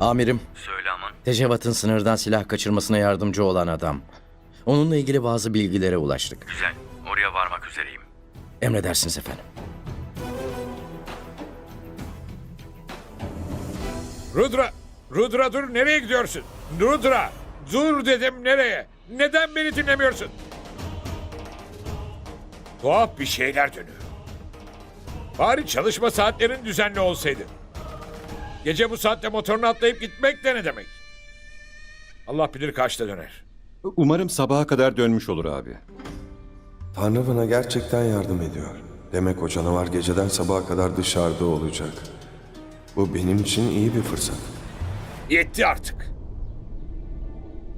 Amirim, Söyle aman. Tecevat'ın sınırdan silah kaçırmasına yardımcı olan adam. Onunla ilgili bazı bilgilere ulaştık. Güzel. Oraya varmak üzereyim. Emredersiniz efendim. Rudra! Rudra dur nereye gidiyorsun? Rudra! Dur dedim nereye? Neden beni dinlemiyorsun? Tuhaf bir şeyler dönüyor. Bari çalışma saatlerin düzenli olsaydı. Gece bu saatte motorunu atlayıp gitmek de ne demek? Allah bilir kaçta döner. Umarım sabaha kadar dönmüş olur abi. Tanrı bana gerçekten yardım ediyor. Demek o canavar geceden sabaha kadar dışarıda olacak. Bu benim için iyi bir fırsat. Yetti artık.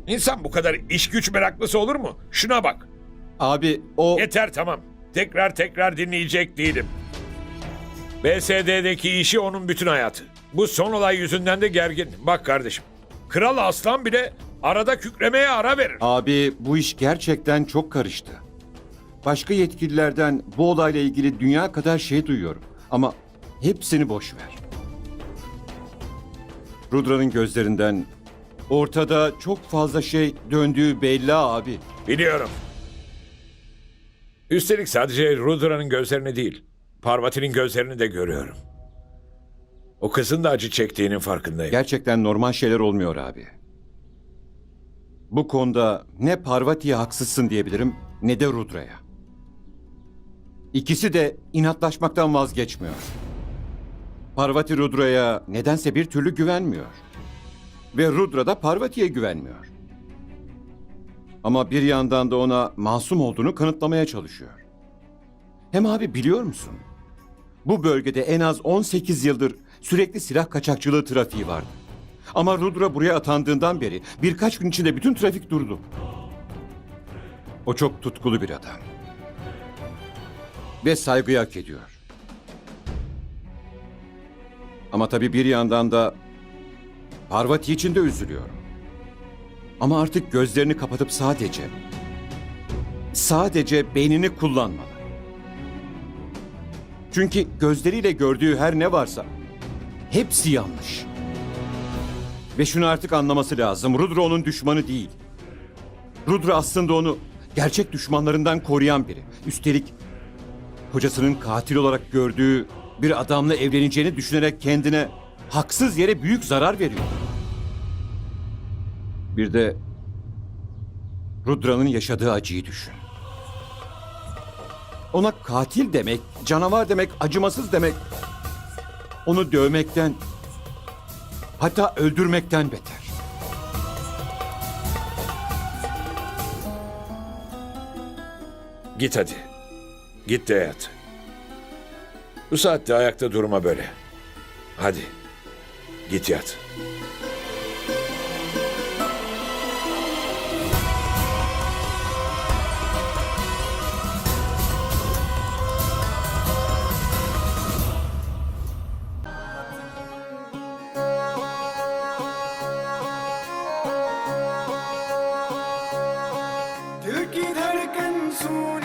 İnsan bu kadar iş güç meraklısı olur mu? Şuna bak. Abi o... Yeter tamam. Tekrar tekrar dinleyecek değilim. BSD'deki işi onun bütün hayatı. Bu son olay yüzünden de gergin. Bak kardeşim. Kral Aslan bile arada kükremeye ara verir. Abi bu iş gerçekten çok karıştı. Başka yetkililerden bu olayla ilgili dünya kadar şey duyuyorum. Ama hepsini boş ver. Rudra'nın gözlerinden ortada çok fazla şey döndüğü belli abi. Biliyorum. Üstelik sadece Rudra'nın gözlerini değil, Parvati'nin gözlerini de görüyorum. O kızın da acı çektiğinin farkındayım. Gerçekten normal şeyler olmuyor abi. Bu konuda ne Parvati'ye haksızsın diyebilirim ne de Rudra'ya. İkisi de inatlaşmaktan vazgeçmiyor. Parvati Rudra'ya nedense bir türlü güvenmiyor. Ve Rudra da Parvati'ye güvenmiyor. Ama bir yandan da ona masum olduğunu kanıtlamaya çalışıyor. Hem abi biliyor musun? Bu bölgede en az 18 yıldır sürekli silah kaçakçılığı trafiği vardı. Ama Rudra buraya atandığından beri birkaç gün içinde bütün trafik durdu. O çok tutkulu bir adam. Ve saygıyı hak ediyor. Ama tabii bir yandan da Parvati için de üzülüyorum. Ama artık gözlerini kapatıp sadece sadece beynini kullanmalı. Çünkü gözleriyle gördüğü her ne varsa hepsi yanlış. Ve şunu artık anlaması lazım. Rudra onun düşmanı değil. Rudra aslında onu gerçek düşmanlarından koruyan biri. Üstelik kocasının katil olarak gördüğü bir adamla evleneceğini düşünerek kendine haksız yere büyük zarar veriyor. Bir de Rudra'nın yaşadığı acıyı düşün. Ona katil demek, canavar demek, acımasız demek onu dövmekten hatta öldürmekten beter. Git hadi. Git de yat. Bu saatte ayakta durma böyle. Hadi. Git yat. soon.